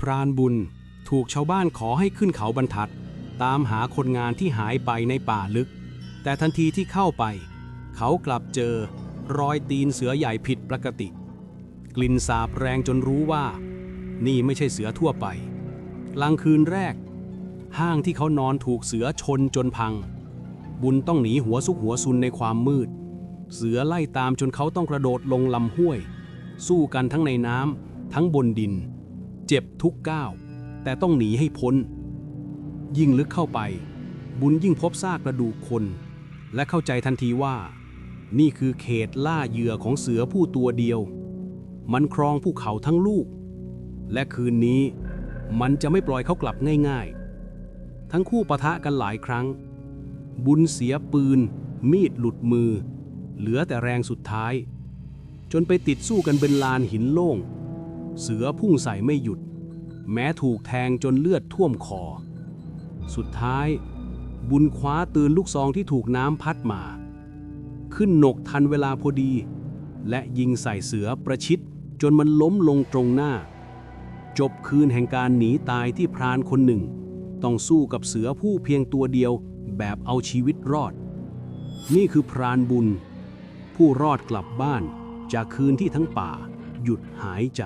พรานบุญถูกชาวบ้านขอให้ขึ้นเขาบรรทัด ตามหาคนงานที่หายไปในป่าลึก แต่ทันทีที่เข้าไป เขากลับเจอรอยตีนเสือใหญ่ผิดปกติ กลิ่นสาบแรงจนรู้ว่า นี่ไม่ใช่เสือทั่วไปกลางคืนแรก ห้างที่เขานอนถูกเสือชนจนพัง บุญต้องหนีหัวซุกหัวซุนในความมืด เสือไล่ตามจนเขาต้องกระโดดลงลำห้วย สู้กันทั้งในน้ำทั้งบนดิน เจ็บทุกก้าว แต่ต้องหนีให้พ้น ยิ่งลึกเข้าไป บุญยิ่งพบซากกระดูกคน และเข้าใจทันทีว่า นี่คือเขตล่าเหยื่อของเสือผู้ตัวเดียว มันครองภูเขาทั้งลูก และคืนนี้มันจะไม่ปล่อยเขากลับง่ายๆ ทั้งคู่ปะทะกันหลายครั้ง บุญเสียปืน มีดหลุดมือ เหลือแต่แรงสุดท้าย จนไปติดสู้กันเป็นลานหินโล่ง เสือพุ่งใส่ไม่หยุด แม้ถูกแทงจนเลือดท่วมคอ สุดท้าย บุญคว้าปืนลูกซองที่ถูกน้ำพัดมา ขึ้นหนกทันเวลาพอดี และยิงใส่เสือประชิดจนมันล้มลงตรงหน้า จบคืนแห่งการหนีตายที่พรานคนหนึ่ง ต้องสู้กับเสือผู้เพียงตัวเดียวแบบเอาชีวิตรอด นี่คือพรานบุญ ผู้รอดกลับบ้านจากคืนที่ทั้งป่าหยุดหายใจ